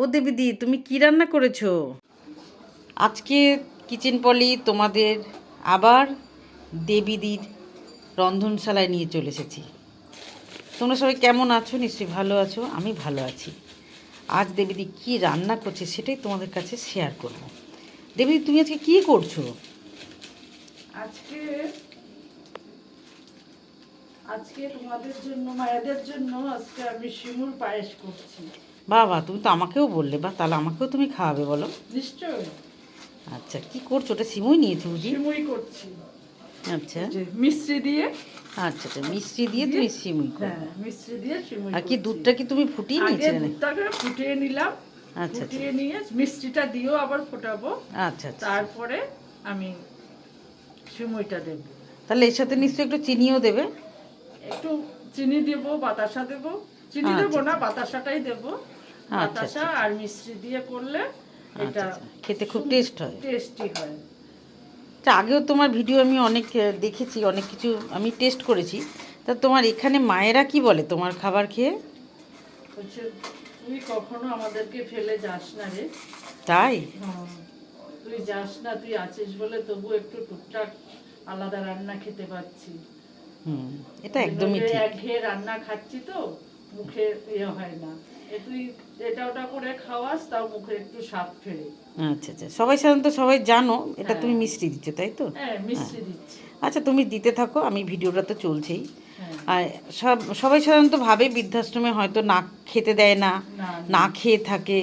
ও দেবীদি তুমি কি রান্না করেছ? আজকে কিচেন পলি তোমাদের আবার দেবীদির রন্ধনশালায় নিয়ে চলে এসেছি। তোমরা সবাই কেমন আছো? নিশ্চয়ই ভালো আছো আমি ভালো আছি। আজ দেবীদি কি রান্না করছে সেটাই তোমাদের কাছে শেয়ার করব। দেবীদি তুমি আজকে কি করছ? আজকে আজকে তোমাদের জন্য মায়েদের জন্য আজকে আমি শিমুর পায়েস করছি। বাবা তুমি তো আমাকেও বললে বা তাহলে আমাকেও তুমি খাওয়াবে বলো। নিশ্চয় আচ্ছা কি করছ? ওটা সিমুই নিয়েছো বুঝি? শিমুই করছি। আচ্ছা। মিশ্রি দিয়ে। আচ্ছা আচ্ছা মিষ্টি দিয়ে তুমি সিমুই করো। হ্যাঁ মিশ্রি দিয়ে শিমুই আর কি দুধটা কি তুমি ফুটিয়ে আগে নিয়েছিলে? দুধটাকে ফুটিয়ে নিলাম। আচ্ছা আচ্ছা। ফুটিয়ে নিয়ে মিষ্টিটা দিয়েও আবার ফোটাবো। আচ্ছা আচ্ছা। তারপরে আমি সিমুইটা দেব। তাহলে এর সাথে নিশ্চয়ই একটু চিনিও দেবে? একটু চিনি দেব বাতাসা দেব। চিনি আচ্ছা, দেব না বাতাসাটাই দেব। আচ্ছা, বাতাসা আর মিশ্রি দিয়ে করলে আচ্ছা এটা আচ্ছা। খেতে খুব টেস্ট হয়। টেস্টি হয়। তা আগেও তোমার ভিডিও আমি অনেক দেখেছি অনেক কিছু আমি টেস্ট করেছি। তা তোমার এখানে মায়েরা কি বলে তোমার খাবার খেয়ে? হচ্ছে তুই কখনো আমাদেরকে ফেলে যাস না রে। তাই? তুই যাস না তুই আছিস বলে তবু একটু টুকটাক আলাদা রান্না খেতে পাচ্ছি হুম এটা একদমই ঠিক। একঘেয়ে রান্না খাচ্ছি তো মুখে ইয়ে হয় না। তুই এটা ওটা করে খাওয়াস তাও মুখে একটু স্বাদ ফেরে আচ্ছা আচ্ছা। সবাই সাধারণত সবাই জানো এটা হ্যাঁ। তুমি মিষ্টি দিচ্ছ তাই তো? হ্যাঁ মিষ্টি দিচ্ছি। আচ্ছা তুমি দিতে থাকো আমি ভিডিওটা তো চলছেই। হ্যাঁ। আর সব সবাই সাধারণত ভাবে বৃদ্ধাশ্রমে হয়তো না খেতে দেয় না না খেয়ে থাকে।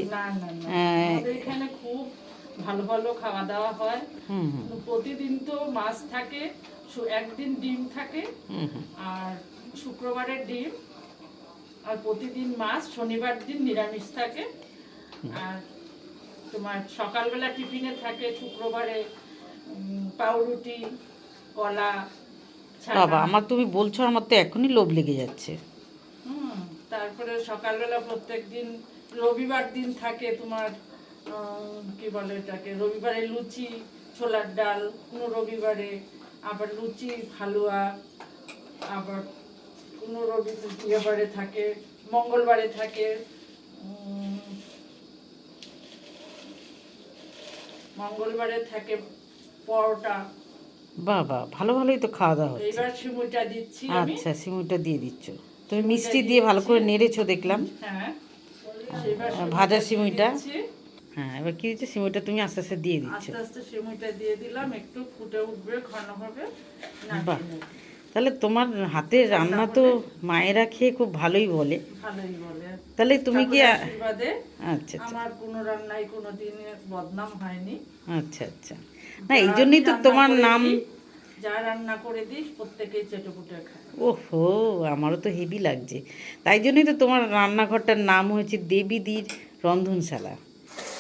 হ্যাঁ। এখানে খুব ভালো ভালো খাওয়া দাওয়া হয় প্রতিদিন তো মাছ থাকে একদিন ডিম থাকে। আর শুক্রবারের ডিম আর প্রতিদিন মাছ শনিবার দিন নিরামিষ থাকে আর তোমার সকালবেলা টিফিনে থাকে শুক্রবারে পাউরুটি কলা। বাবা আমার তুমি বলছো আমার তো এখনই লোভ লেগে যাচ্ছে তারপরে সকালবেলা প্রত্যেক দিন রবিবার দিন থাকে তোমার কি বলে এটাকে রবিবারে লুচি ছোলার ডাল কোনো রবিবারে আবার লুচি হালুয়া আবার কোনো রবি ইয়েবারে থাকে মঙ্গলবারে থাকে মঙ্গলবারে থাকে পরোটা। বাবা ভালো ভালোই তো খাওয়া দাওয়া হচ্ছে। এইবার সিমুইটা দিচ্ছি আচ্ছা সিমুইটা দিয়ে দিচ্ছ। তুমি মিষ্টি দিয়ে ভালো করে নেড়েছো দেখলাম। হ্যাঁ ভাজা সিমুইটা। হ্যাঁ এবার কি দিচ্ছে সিমুইটা তুমি আস্তে আস্তে দিয়ে দিচ্ছ। আস্তে আস্তে সিমুইটা দিয়ে দিলাম একটু ফুটে উঠবে ঘন হবে বাহ। তাহলে তোমার হাতের রান্না তো মায়েরা খেয়ে খুব ভালোই বলে। ভালোই বলে। তাহলে তুমি কি আচ্ছা আচ্ছা। আমার কোনো রান্নায় কোনো দিনে বদনাম হয়নি। আচ্ছা আচ্ছা। না এই জন্যই তো তোমার নাম যা রান্না করে দিস প্রত্যেকেই চেটেপুটে খায়। ওহো আমারও তো হেভি লাগছে। তাই জন্যই তো তোমার রান্নাঘরটার নাম হয়েছে দেবীদির রন্ধনশালা।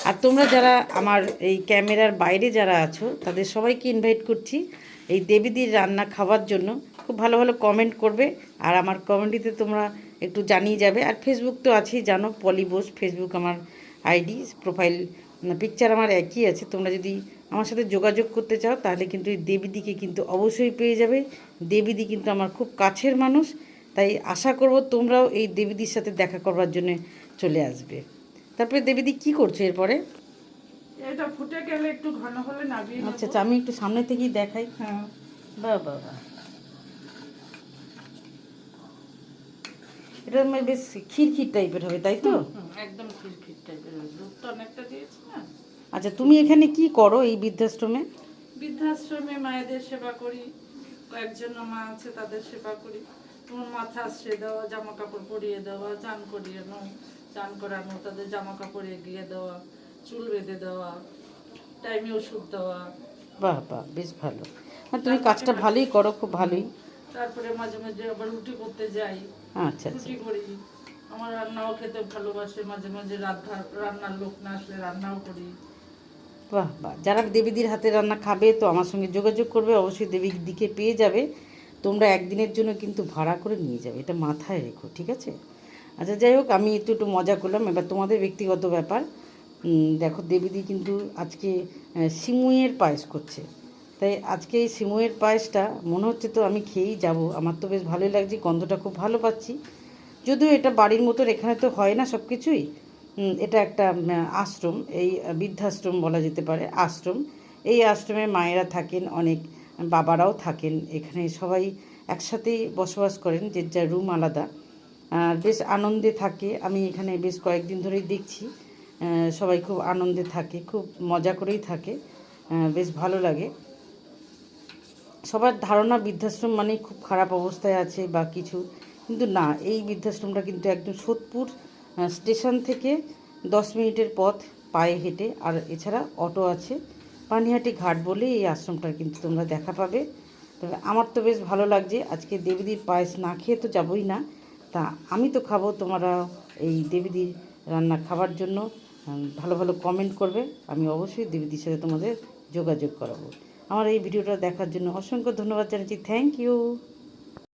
আর তোমরা যারা আমার এই ক্যামেরার বাইরে যারা আছো তাদের সবাইকে ইনভাইট করছি। এই দেবীদির রান্না খাওয়ার জন্য খুব ভালো ভালো কমেন্ট করবে। আর আমার কমেন্টিতে তোমরা একটু জানিয়ে যাবে। আর ফেসবুক তো আছেই, জানো পলিবোস ফেসবুক আমার আইডি প্রোফাইল পিকচার আমার একই আছে। তোমরা যদি আমার সাথে যোগাযোগ করতে চাও, তাহলে কিন্তু এই দেবীদিকে কিন্তু অবশ্যই পেয়ে যাবে। দেবীদি কিন্তু আমার খুব কাছের মানুষ, তাই আশা করব তোমরাও এই দেবীদির সাথে দেখা করবার জন্য চলে আসবে। তারপরে দেবীদি কি করছ এরপরে? এটা ফুটে গেলে একটু ঘন হলে নামিয়ে। আচ্ছা আচ্ছা আমি একটু সামনে থেকেই দেখাই। হ্যাঁ। বাহ বাহ এটা মানে বেশ ক্ষীর টাইপের হবে তাই তো? একদম খিরখির টাইপের দুধ তো অনেকটা দিয়েছি না? আচ্ছা তুমি এখানে কি করো এই বৃদ্ধাশ্রমে? বৃদ্ধাশ্রমে মায়েদের সেবা করি কয়েকজন মা আছে তাদের সেবা করি। তোমার মাথা আশ্রে দেওয়া জামা কাপড় পরিয়ে দেওয়া চান করিয়ানো চান করানো তাদের জামা কাপড় এগিয়ে দেওয়া। চুল বেঁধে দেওয়া টাইমে ওষুধ দেওয়া। বাহ বাহ বেশ ভালো। মানে তুমি কাজটা ভালোই করো খুব ভালোই। তারপরে মাঝে মাঝে আবার রুটি করতে যাই। আচ্ছা আচ্ছা। রুটি করি। আমার রান্নাও খেতে ভালোবাসে মাঝে মাঝে রান্না রান্নার লোক না আসলে রান্নাও করি। বাহ বাহ। যারা দেবীদির হাতে রান্না খাবে তো আমার সঙ্গে যোগাযোগ করবে অবশ্যই দেবীর দিকে পেয়ে যাবে। তোমরা একদিনের জন্য কিন্তু ভাড়া করে নিয়ে যাবে এটা মাথায় রেখো ঠিক আছে? আচ্ছা যাই হোক আমি একটু একটু মজা করলাম। এবার তোমাদের ব্যক্তিগত ব্যাপার। দেখো দেবীদি কিন্তু আজকে সিমুইয়ের পায়েস করছে। তাই আজকে এই সিমুইয়ের পায়েসটা, মনে হচ্ছে তো আমি খেয়েই যাব। আমার তো বেশ ভালোই লাগছে, গন্ধটা খুব ভালো পাচ্ছি। যদিও এটা বাড়ির মতন এখানে তো হয় না সব কিছুই এটা একটা আশ্রম, এই বৃদ্ধাশ্রম বলা যেতে পারে, আশ্রম। এই আশ্রমে মায়েরা থাকেন, অনেক বাবারাও থাকেন। এখানে সবাই একসাথেই বসবাস করেন, যে যার রুম আলাদা। আর বেশ আনন্দে থাকে। আমি এখানে বেশ কয়েকদিন ধরেই দেখছি। সবাই খুব আনন্দে থাকে, খুব মজা করেই থাকে বেশ ভালো লাগে। সবার ধারণা বৃদ্ধাশ্রম মানে খুব খারাপ অবস্থায় আছে বা কিছু, কিন্তু না, এই বৃদ্ধাশ্রমটা কিন্তু একদম সোদপুর স্টেশন থেকে দশ মিনিটের পথ পায়ে হেঁটে, আর এছাড়া অটো আছে, পানিহাটি ঘাট বলে এই আশ্রমটার কিন্তু তোমরা দেখা পাবে। তবে আমার তো বেশ ভালো লাগছে, আজকে দেবীদির পায়েস না খেয়ে তো যাবই না, তা আমি তো খাব তোমরা এই দেবীদির রান্না খাবার জন্য ভালো ভালো কমেন্ট করবে। আমি অবশ্যই দিদির সাথে তোমাদের যোগাযোগ করাবো। আমার এই ভিডিওটা দেখার জন্য অসংখ্য ধন্যবাদ জানাচ্ছি। Thank you